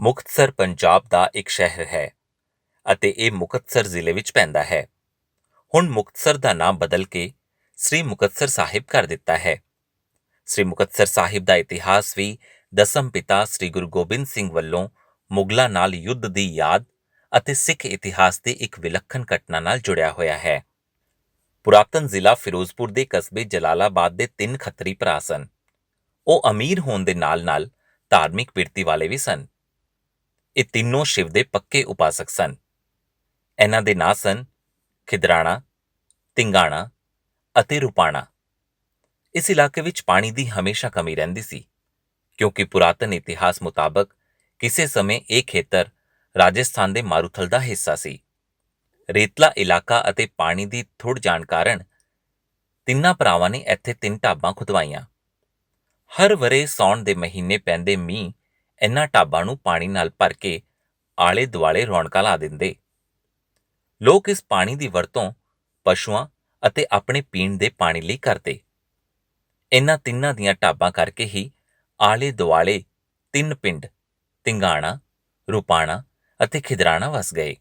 ਮੁਕਤਸਰ ਪੰਜਾਬ ਦਾ ਇੱਕ ਸ਼ਹਿਰ ਹੈ ਅਤੇ ਇਹ ਮੁਕਤਸਰ ਜ਼ਿਲ੍ਹੇ ਵਿੱਚ ਪੈਂਦਾ ਹੈ। ਹੁਣ ਮੁਕਤਸਰ ਦਾ ਨਾਮ ਬਦਲ ਕੇ ਸ੍ਰੀ ਮੁਕਤਸਰ ਸਾਹਿਬ ਕਰ ਦਿੱਤਾ ਹੈ। ਸ੍ਰੀ ਮੁਕਤਸਰ ਸਾਹਿਬ ਦਾ ਇਤਿਹਾਸ ਵੀ ਦਸਮ ਪਿਤਾ ਸ੍ਰੀ ਗੁਰੂ ਗੋਬਿੰਦ ਸਿੰਘ ਵੱਲੋਂ ਮੁਗਲਾਂ ਨਾਲ ਯੁੱਧ ਦੀ ਯਾਦ ਅਤੇ ਸਿੱਖ ਇਤਿਹਾਸ ਦੀ ਇੱਕ ਵਿਲੱਖਣ ਘਟਨਾ ਨਾਲ ਜੁੜਿਆ ਹੋਇਆ ਹੈ। ਪੁਰਾਤਨ ਜ਼ਿਲ੍ਹਾ ਫਿਰੋਜ਼ਪੁਰ ਦੇ ਕਸਬੇ ਜਲਾਲਾਬਾਦ ਦੇ ਤਿੰਨ ਖੱਤਰੀ ਭਰਾ ਸਨ। ਉਹ ਅਮੀਰ ਹੋਣ ਦੇ ਨਾਲ-ਨਾਲ ਧਾਰਮਿਕ ਬਿਰਤੀ ਵਾਲੇ ਵੀ ਸਨ। ਇਹ ਤਿੰਨੋਂ ਸ਼ਿਵ ਦੇ ਪੱਕੇ ਉਪਾਸਕ ਸਨ। ਇਹਨਾਂ ਦੇ ਨਾਂ ਸਨ ਖਿਦਰਾਣਾ, ਤਿੰਗਾਣਾ ਅਤੇ ਰੂਪਾਣਾ। ਇਸ ਇਲਾਕੇ ਵਿੱਚ ਪਾਣੀ ਦੀ ਹਮੇਸ਼ਾ ਕਮੀ ਰਹਿੰਦੀ ਸੀ, ਕਿਉਂਕਿ ਪੁਰਾਤਨ ਇਤਿਹਾਸ ਮੁਤਾਬਕ ਕਿਸੇ ਸਮੇਂ ਇਹ ਖੇਤਰ ਰਾਜਸਥਾਨ ਦੇ ਮਾਰੂਥਲ ਦਾ ਹਿੱਸਾ ਸੀ। ਰੇਤਲਾ ਇਲਾਕਾ ਅਤੇ ਪਾਣੀ ਦੀ ਥੁੜ ਜਾਣ ਕਾਰਨ ਤਿੰਨਾਂ ਭਰਾਵਾਂ ਨੇ ਇੱਥੇ ਤਿੰਨ ਢਾਬਾਂ ਖੁਦਵਾਈਆਂ। ਹਰ ਵਰੇ ਸੌਣ ਦੇ ਮਹੀਨੇ ਪੈਂਦੇ ਮੀਂਹ ਇਹਨਾਂ ਢਾਬਾਂ ਨੂੰ ਪਾਣੀ ਨਾਲ ਭਰ ਕੇ ਆਲੇ ਦੁਆਲੇ ਰੌਣਕਾਂ ਲਾ ਦਿੰਦੇ। ਲੋਕ ਇਸ ਪਾਣੀ ਦੀ ਵਰਤੋਂ ਪਸ਼ੂਆਂ ਅਤੇ ਆਪਣੇ ਪੀਣ ਦੇ ਪਾਣੀ ਲਈ ਕਰਦੇ। ਇਹਨਾਂ ਤਿੰਨਾਂ ਦੀਆਂ ਢਾਬਾਂ ਕਰਕੇ ਹੀ ਆਲੇ ਦੁਆਲੇ ਤਿੰਨ ਪਿੰਡ, ਤਿੰਗਾਣਾ, ਰੂਪਾਣਾ ਅਤੇ ਖਿਦਰਾਣਾ ਵਸ ਗਏ।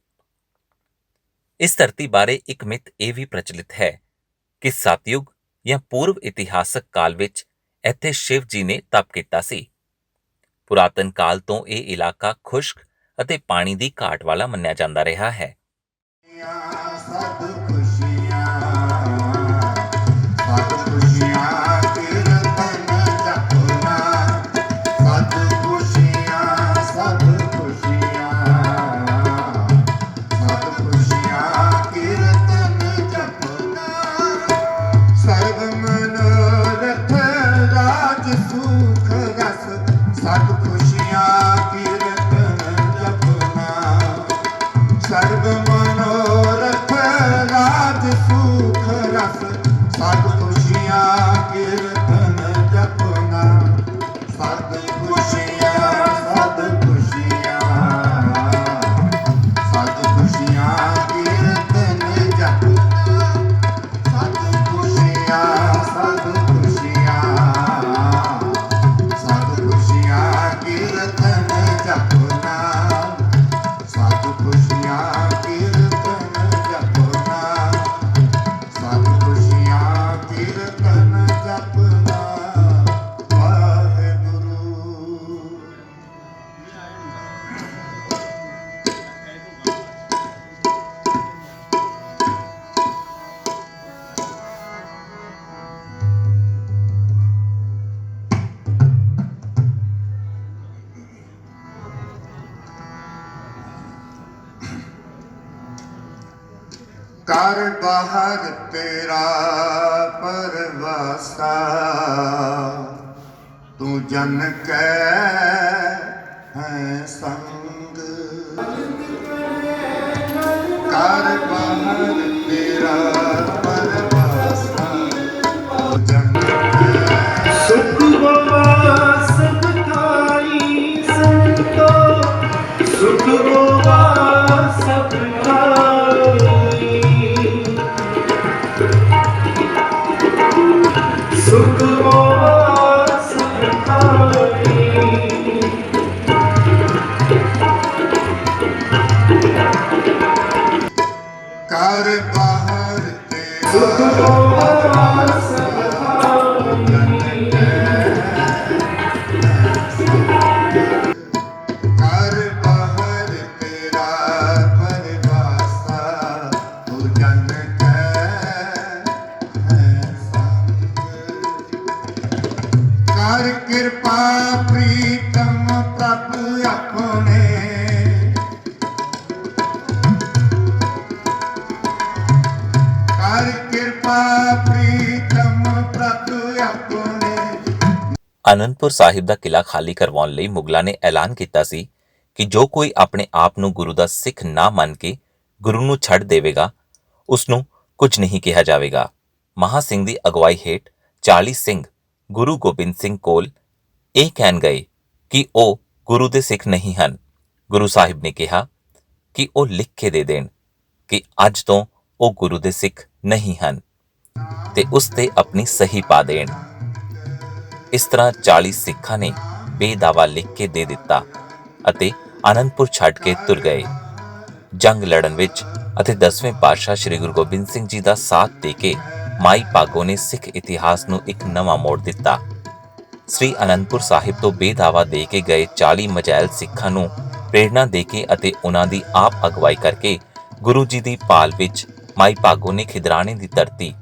ਇਸ ਧਰਤੀ ਬਾਰੇ ਇੱਕ ਮਿੱਥ ਇਹ ਵੀ ਪ੍ਰਚਲਿਤ ਹੈ ਕਿ ਸਤਯੁਗ ਜਾਂ ਪੂਰਵ ਇਤਿਹਾਸਕ ਕਾਲ ਵਿੱਚ ਇੱਥੇ ਸ਼ਿਵ ਜੀ ਨੇ ਤਪ ਕੀਤਾ ਸੀ। ਪੁਰਾਤਨ ਕਾਲ ਤੋਂ ਇਹ ਇਲਾਕਾ ਖੁਸ਼ਕ ਅਤੇ ਪਾਣੀ ਦੀ ਘਾਟ ਵਾਲਾ ਮੰਨਿਆ ਜਾਂਦਾ ਰਿਹਾ ਹੈ। ਸਭ ਕਰ ਬਾਹਰ ਤੇਰਾ ਪਰਵਾਸਾ। ਤੂੰ ਜਨ ਕੈ ਹੈ ਸੰਗ। ਕਰ ਬਾਹਰ ਸੁਖ ਤੇਰਾ ਕਰ ਅਨੰਦਪੁਰ ਸਾਹਿਬ ਦਾ ਕਿਲਾ ਖਾਲੀ ਕਰਵਾਉਣ ਲਈ ਮੁਗਲਾਂ ਨੇ ਐਲਾਨ ਕੀਤਾ ਸੀ ਕਿ ਜੋ ਕੋਈ ਆਪਣੇ ਆਪ ਨੂੰ ਗੁਰੂ ਦਾ ਸਿੱਖ ਨਾ ਮੰਨ ਕੇ ਗੁਰੂ ਨੂੰ ਛੱਡ ਦੇਵੇਗਾ ਉਸ ਨੂੰ ਕੁਝ ਨਹੀਂ ਕਿਹਾ ਜਾਵੇਗਾ। ਮਹਾ ਸਿੰਘ ਦੀ ਅਗਵਾਈ ਹੇਠ 40 ਸਿੰਘ ਗੁਰੂ ਗੋਬਿੰਦ ਸਿੰਘ ਕੋਲ ਇਹ ਕਹਿਣ ਗਏ ਕਿ ਉਹ ਗੁਰੂ ਦੇ ਸਿੱਖ ਨਹੀਂ ਹਨ। ਗੁਰੂ ਸਾਹਿਬ ਨੇ ਕਿਹਾ ਕਿ ਉਹ ਲਿਖ ਕੇ ਦੇ ਦੇਣ ਕਿ ਅੱਜ ਤੋਂ ਉਹ ਗੁਰੂ ਦੇ ਸਿੱਖ ਨਹੀਂ ਹਨ। ਤੇ ਉਸ ਤੇ ਆਪਣੀ ਸਹੀ ਪਾ ਦੇਣ। ਇਸ ਤਰ੍ਹਾਂ 40 ਸਿੱਖਾਂ ਨੇ ਬੇਦਾਵਾ ਲਿਖ ਕੇ ਦੇ ਦਿੱਤਾ ਅਤੇ ਆਨੰਦਪੁਰ ਛੱਡ ਕੇ ਤੁਰ ਗਏ। ਜੰਗ ਲੜਨ ਵਿੱਚ ਅਤੇ 10ਵੇਂ ਪਾਤਸ਼ਾਹ ਸ੍ਰੀ ਗੁਰੂ ਗੋਬਿੰਦ ਸਿੰਘ ਜੀ ਦਾ ਸਾਥ ਦੇ ਕੇ ਮਾਈ ਭਾਗੋ ਨੇ ਸਿੱਖ ਇਤਿਹਾਸ ਨੂੰ ਇੱਕ ਨਵਾਂ ਮੋੜ ਦਿੱਤਾ। ਸ੍ਰੀ ਅਨੰਦਪੁਰ ਸਾਹਿਬ ਤੋਂ ਬੇਦਾਵਾ ਦੇ ਕੇ ਗਏ 40 ਮਜੈਲ ਸਿੱਖਾਂ ਨੂੰ ਪ੍ਰੇਰਣਾ ਦੇ ਕੇ ਅਤੇ ਉਹਨਾਂ ਦੀ ਆਪ ਅਗਵਾਈ ਕਰਕੇ ਗੁਰੂ ਜੀ ਦੀ ਪਾਲ ਵਿੱਚ ਮਾਈ ਭਾਗੋ ਨੇ ਖਿਦਰਾਣੇ ਦੀ ਧਰਤੀ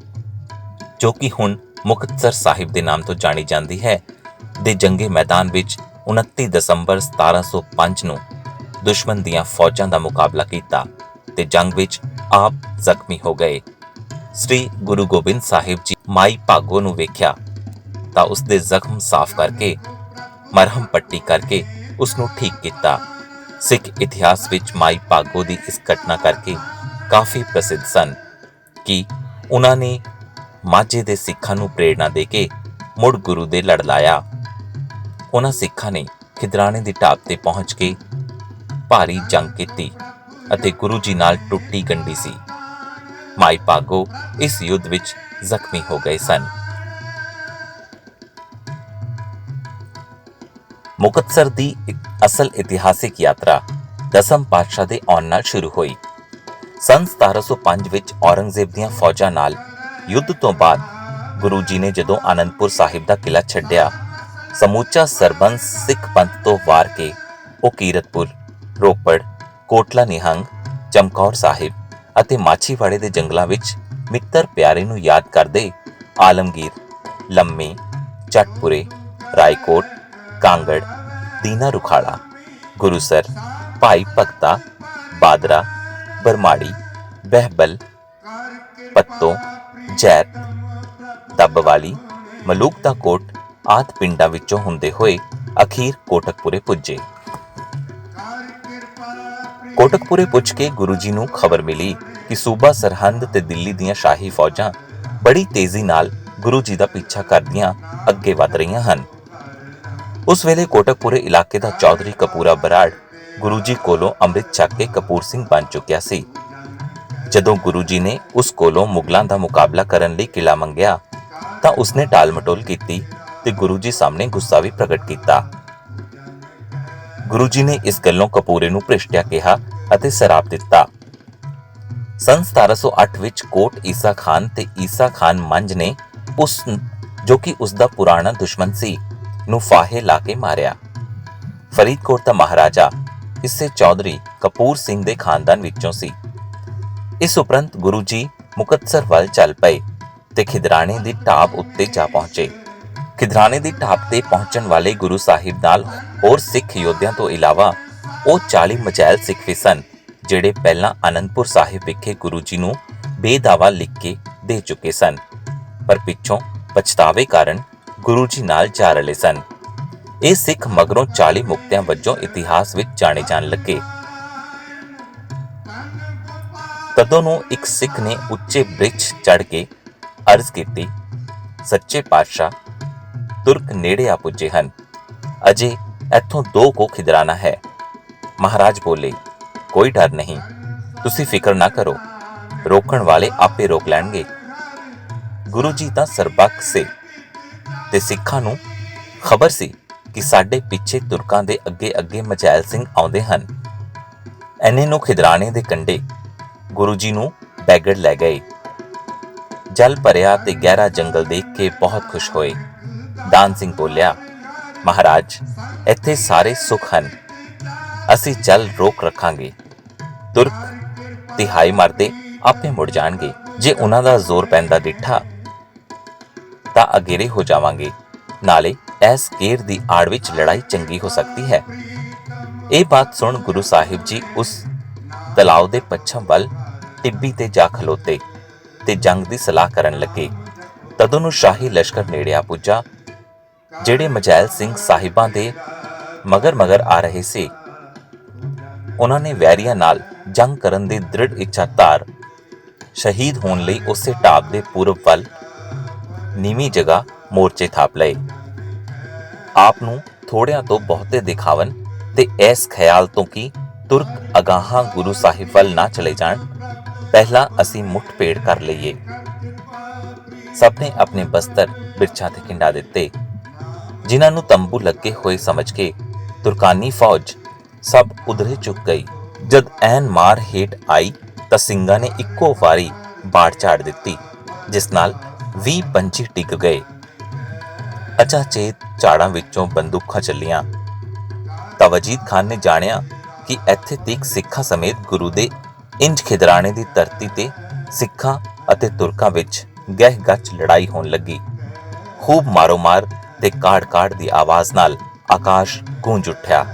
ਜੋ ਕਿ ਹੁਣ ਮੁਕਤਸਰ ਸਾਹਿਬ ਦੇ ਨਾਮ ਤੋਂ ਜਾਣੀ ਜਾਂਦੀ ਹੈ, ਦੇ ਜੰਗੇ ਮੈਦਾਨ ਵਿੱਚ 29 ਦਸੰਬਰ 1705 ਨੂੰ ਦੁਸ਼ਮਣ ਦੀਆਂ ਫੌਜਾਂ ਦਾ ਮੁਕਾਬਲਾ ਕੀਤਾ ਤੇ ਜੰਗ ਵਿੱਚ ਆਪ ਜ਼ਖਮੀ ਹੋ ਗਏ। ਸ੍ਰੀ ਗੁਰੂ ਗੋਬਿੰਦ ਸਾਹਿਬ ਜੀ ਮਾਈ ਭਾਗੋ ਨੂੰ ਵੇਖਿਆ ਤਾਂ ਉਸ ਦੇ ਜ਼ਖਮ ਸਾਫ਼ ਕਰਕੇ, ਮਰਹਮ ਪੱਟੀ ਕਰਕੇ ਉਸ ਨੂੰ ਠੀਕ ਕੀਤਾ। ਸਿੱਖ ਇਤਿਹਾਸ ਵਿੱਚ ਮਾਈ ਭਾਗੋ ਦੀ ਇਸ ਘਟਨਾ ਕਰਕੇ ਕਾਫੀ ਪ੍ਰਸਿੱਧ ਸਨ ਕਿ ਉਹਨਾਂ ਨੇ ਮਾਝੇ ਦੇ ਸਿੱਖਾਂ ਨੂੰ ਪ੍ਰੇਰਣਾ ਦੇ ਕੇ ਮੁੜ ਗੁਰੂ ਦੇ ਲੜ ਲਾਇਆ। ਉਹਨਾਂ ਸਿੱਖਾਂ ਨੇ ਖਿਦਰਾਣੇ ਦੀ ਢਾਬ ਤੇ ਪਹੁੰਚ ਕੇ ਭਾਰੀ ਜੰਗ ਕੀਤੀ ਅਤੇ ਗੁਰੂ ਜੀ ਨਾਲ ਟੁੱਟੀ ਗੰਢੀ ਸੀ। ਮਾਈ ਭਾਗੋ, ਇਸ ਯੁੱਧ ਵਿੱਚ ਜ਼ਖਮੀ ਹੋ ਗਏ ਸਨ। ਮੁਕਤਸਰ ਦੀ ਅਸਲ ਇਤਿਹਾਸਿਕ ਯਾਤਰਾ ਦਸਮ ਪਾਤਸ਼ਾਹ ਦੇ ਆਉਣ ਨਾਲ ਸ਼ੁਰੂ ਹੋਈ। ਸੰਨ 1705 ਵਿੱਚ ਔਰੰਗਜ਼ੇਬ ਦੀਆਂ ਫੌਜਾਂ ਨਾਲ ਯੁੱਧ ਤੋਂ ਬਾਅਦ ਗੁਰੂ ਜੀ ਨੇ ਜਦੋਂ ਆਨੰਦਪੁਰ ਸਾਹਿਬ ਦਾ ਕਿਲਾ ਛੱਡਿਆ, ਸਮੂਚਾ ਸਰਬੰਸ ਸਿੱਖ ਪੰਥ ਤੋਂ ਵਾਰ ਕੇ ਉਹ ਕੀਰਤਪੁਰ, ਰੋਪੜ, ਕੋਟਲਾ ਨਿਹੰਗ, ਚਮਕੌਰ ਸਾਹਿਬ ਅਤੇ ਮਾਛੀਵਾੜੇ ਦੇ ਜੰਗਲਾਂ ਵਿੱਚ ਮਿੱਤਰ ਪਿਆਰੇ ਨੂੰ ਯਾਦ ਕਰਦੇ ਆਲਮਗੀਰ, ਲੰਮੇ, ਚਟਪੁਰੇ, ਰਾਏਕੋਟ, ਕਾਂਗੜ, ਦੀਨਾ ਰੁਖਾੜਾ ਗੁਰੂਸਰ, ਭਾਈ ਭਗਤਾ, ਬਾਦਰਾ, ਬਰਮਾੜੀ, ਬਹਿਬਲ, ਪੱਤੋ ਜੈਤ ਦੱਬਵਾਲੀ ਮਲੂਕ ਦਾ ਕੋਟ ਆਦ ਪਿੰਡਾਂ ਵਿੱਚੋਂ ਹੁੰਦੇ ਹੋਏ ਅਖੀਰ ਕੋਟਕਪੁਰੇ ਪੁੱਜੇ। ਕੋਟਕਪੁਰੇ ਪੁੱਜ ਕੇ ਗੁਰੂ ਜੀ ਨੂੰ ਖਬਰ ਮਿਲੀ ਕਿ ਸੂਬਾ ਸਰਹੰਦ ਤੇ ਦਿੱਲੀ ਦੀਆਂ ਸ਼ਾਹੀ ਫੌਜਾਂ ਬੜੀ ਤੇਜ਼ੀ ਨਾਲ ਗੁਰੂ ਜੀ ਦਾ ਪਿੱਛਾ ਕਰਦੀਆਂ ਅੱਗੇ ਵਧ ਰਹੀਆਂ ਹਨ। ਉਸ ਵੇਲੇ ਕੋਟਕਪੁਰੇ ਇਲਾਕੇ ਦਾ ਚੌਧਰੀ ਕਪੂਰਾ ਬਰਾੜ ਗੁਰੂ ਜੀ ਕੋਲੋਂ ਅੰਮ੍ਰਿਤ ਛਕ ਕੇ ਕਪੂਰ ਸਿੰਘ ਬਣ ਚੁੱਕਿਆ ਸੀ। ਜਦੋਂ ਗੁਰੂ ਜੀ ਨੇ ਉਸ ਕੋਲੋਂ ਮੁਗਲਾਂ ਦਾ ਮੁਕਾਬਲਾ ਕਰਨ ਲਈ ਕਿਲਾ ਮੰਗਿਆ, ਤਾਂ ਉਸਨੇ ਟਾਲਮਟੋਲ ਕੀਤੀ ਤੇ ਗੁਰੂ ਜੀ ਸਾਹਮਣੇ ਗੁੱਸਾ ਵੀ ਪ੍ਰਗਟ ਕੀਤਾ। ਗੁਰੂ ਜੀ ਨੇ ਇਸ ਗੱਲੋਂ ਕਪੂਰੇ ਨੂੰ ਭ੍ਰਿਸ਼ਟਿਆ ਕਿਹਾ ਅਤੇ ਸਰਾਪ ਦਿੱਤਾ। ਸੰਨ 1708 ਵਿੱਚ ਕੋਟ ਈਸਾ ਖਾਨ ਤੇ ਈਸਾ ਖਾਨ ਮੰਜ ਨੇ ਉਸ ਜੋ ਕਿ ਉਸ ਦਾ ਪੁਰਾਣਾ ਦੁਸ਼ਮਣ ਸੀ, ਨੂੰ ਫਾਹੇ ਲਾ ਕੇ ਮਾਰਿਆ। ਫਰੀਦਕੋਟ ਦਾ ਮਹਾਰਾਜਾ, ਇਸੇ ਚੌਧਰੀ ਕਪੂਰ ਸਿੰਘ ਦੇ ਖਾਨਦਾਨ ਵਿੱਚੋਂ ਸੀ। ਇਸ ਉਪਰੰਤ ਗੁਰੂ ਜੀ ਮੁਕਤਸਰ ਵੱਲ ਚੱਲ ਪਏ ਤੇ ਖਿਦਰਾਣੇ ਦੀ ਢਾਬ ਉੱਤੇ ਜਾ ਪਹੁੰਚੇ। ਖਿਦਰਾਣੇ ਦੀ ਢਾਬ ਤੇ ਪਹੁੰਚਣ ਵਾਲੇ ਗੁਰੂ ਸਾਹਿਬ ਨਾਲ ਹੋਰ ਸਿੱਖ ਯੋਧਿਆਂ ਤੋਂ ਇਲਾਵਾ ਉਹ 40 ਮਜੈਲ ਸਿੱਖ ਵੀ ਸਨ, ਜਿਹੜੇ ਪਹਿਲਾਂ ਅਨੰਦਪੁਰ ਸਾਹਿਬ ਵਿਖੇ ਗੁਰੂ ਜੀ ਨੂੰ ਬੇਦਾਵਾ ਲਿਖ ਕੇ ਦੇ ਚੁੱਕੇ ਸਨ। ਪਰ ਪਿੱਛੋਂ ਪਛਤਾਵੇ ਕਾਰਨ ਗੁਰੂ ਜੀ ਨਾਲ ਜਾ ਰਲੇ ਸਨ। ਇਹ ਸਿੱਖ ਮਗਰੋਂ 40 ਮੁਕਤਿਆਂ ਵਜੋਂ ਇਤਿਹਾਸ ਵਿੱਚ ਜਾਣੇ ਜਾਣ ਲੱਗੇ। ਤਦੋਂ ਨੂੰ ਇੱਕ ਸਿੱਖ ਨੇ ਉੱਚੇ ਬ੍ਰਿਛ ਚੜ ਕੇ ਅਰਜ਼ ਕੀਤੀ, ਸੱਚੇ ਪਾਤਸ਼ਾਹ, ਤੁਰਕ ਨੇੜੇ ਆ ਪੁੱਜੇ ਹਨ। ਅਜੇ ਇੱਥੋਂ ਦੋ ਕੋ ਖਿਦਰਾਣਾ ਹੈ। ਮਹਾਰਾਜ ਬੋਲੇ, ਕੋਈ ਡਰ ਨਹੀਂ। ਤੁਸੀਂ ਫਿਕਰ ਨਾ ਕਰੋ। ਰੋਕਣ ਵਾਲੇ ਆਪੇ ਰੋਕ ਲੈਣਗੇ। ਗੁਰੂ ਜੀ ਤਾਂ ਸਰਬੱਖ ਸੇ ਤੇ ਸਿੱਖਾਂ ਨੂੰ ਖਬਰ ਸੀ ਕਿ ਸਾਡੇ ਪਿੱਛੇ ਤੁਰਕਾਂ ਦੇ ਅੱਗੇ ਅੱਗੇ ਮਚੈਲ ਸਿੰਘ ਆਉਂਦੇ ਹਨ। ਐਨੇ ਨੂੰ ਖਿਦਰਾਣੇ ਦੇ ਕੰਢੇ ਗੁਰੂ ਜੀ ਨੂੰ ਬੈਗੜ ਲੈ ਗਏ। ਜਲ ਭਰਿਆ ਤੇ ਗਹਿਰਾ ਜੰਗਲ ਦੇਖ ਕੇ ਬਹੁਤ ਖੁਸ਼ ਹੋਏ। ਦਾਨ ਸਿੰਘ ਬੋਲਿਆ, ਮਹਾਰਾਜ, ਇੱਥੇ ਸਾਰੇ ਸੁਖ ਹਨ। ਅਸੀਂ ਜਲ ਰੋਕ ਰੱਖਾਂਗੇ। ਤੁਰਕ ਤਿਹਾਈ ਮਰਦੇ ਆਪੇ ਮੁੜ ਜਾਣਗੇ। ਜੇ ਉਹਨਾਂ ਦਾ ਜ਼ੋਰ ਪੈਂਦਾ ਡਿੱਠਾ, ਤਾਂ ਅਗੇਰੇ ਹੋ ਜਾਵਾਂਗੇ। ਨਾਲੇ ਐਸ ਕੇਰ ਦੀ ਆੜ ਵਿੱਚ ਲੜਾਈ ਚੰਗੀ ਹੋ ਸਕਦੀ ਹੈ। ਇਹ ਬਾਤ ਸੁਣ ਗੁਰੂ ਸਾਹਿਬ ਜੀ ਉਸ ਤਲਾਉ ਦੇ ਪੱਛਮ ਵੱਲ ਟਿੱਬੀ ਤੇ ਜਾ ਖਲੋਤੇ ਤੇ ਜੰਗ ਦੀ ਸਲਾਹ ਕਰਨ ਲੱਗੇ। ਤਦੋਂ ਨੂੰ ਸ਼ਾਹੀ ਲਸ਼ਕਰ ਨੇੜੇ ਆ ਪੁੱਜਾ, ਜਿਹੜੇ ਮਜੈਲ ਸਿੰਘ ਸਾਹਿਬਾਂ ਦੇ ਮਗਰ ਮਗਰ ਆ ਰਹੇ ਸੀ। ਉਹਨਾਂ ਨੇ ਵੈਰੀਆਂ ਨਾਲ ਜੰਗ ਕਰਨ ਦੀ ਦ੍ਰਿੜ ਇੱਛਾ ਧਾਰ, ਸ਼ਹੀਦ ਹੋਣ ਲਈ ਉਸੇ ਟਾਪ ਦੇ ਪੂਰਬ ਵੱਲ ਨੀਵੀਂ ਜਗ੍ਹਾ ਮੋਰਚੇ ਥਾਪ ਲਏ। ਆਪ ਨੂੰ ਥੋੜਿਆਂ ਤੋਂ ਬਹੁਤੇ ਦਿਖਾਵਨ ਤੇ ਇਸ ਖਿਆਲ ਤੋਂ ਕਿ ਤੁਰਕ ਅਗਾਹਾਂ ਗੁਰੂ ਸਾਹਿਬ ਵੱਲ ਨਾ ਚਲੇ ਜਾਣ ਪਹਿਲਾਂ ਅਸੀਂ ਮੁੱਠ ਪੇੜ ਕਰ ਲਈਏ। ਸਭ ਨੇ ਆਪਣੇ ਬਸਤਰ ਬਿਰਛਾਂ ਤੇ ਖਿੰਡਾ ਦਿੱਤੇ। ਜਿਨ੍ਹਾਂ ਨੂੰ ਤੰਬੂ ਲੱਗੇ ਹੋਏ ਸਮਝ ਕੇ ਤੁਰਕਾਨੀ ਫੌਜ ਸਭ ਉਧਰੇ ਚੁੱਕ ਗਈ। ਜਦ ਐਨ ਮਾਰ ਹੇਟ ਆਈ ਤਾਂ ਸਿੰਘਾਂ ਨੇ ਇੱਕੋ ਵਾਰੀ ਬਾੜ ਝਾੜ ਦਿੱਤੀ, ਜਿਸ ਨਾਲ 20 ਪੰਛੀ ਟਿਕ ਗਏ। ਅਚਾਚੇਤ ਝਾੜਾਂ ਵਿੱਚੋਂ ਬੰਦੂਕਾਂ ਚੱਲੀਆਂ। ਤਾਂ ਵਜੀਦ ਖਾਨ ਨੇ ਜਾਣਿਆ ਕਿ ਇੱਥੇ ਤੀਕ ਸਿੱਖਾਂ ਸਮੇਤ ਗੁਰੂ ਦੇ ਇੰਜ ਖਿਦਰਾਣੇ ਦੀ ਧਰਤੀ ਤੇ ਸਿੱਖਾਂ ਅਤੇ ਤੁਰਕਾਂ ਵਿੱਚ ਗਹਿ ਗੱਚ ਲੜਾਈ ਹੋਣ ਲੱਗੀ। ਖੂਬ ਮਾਰੋ ਮਾਰ ਤੇ ਕਾੜ ਕਾੜ ਦੀ ਆਵਾਜ਼ ਨਾਲ ਆਕਾਸ਼ ਗੂੰਜ ਉੱਠਿਆ।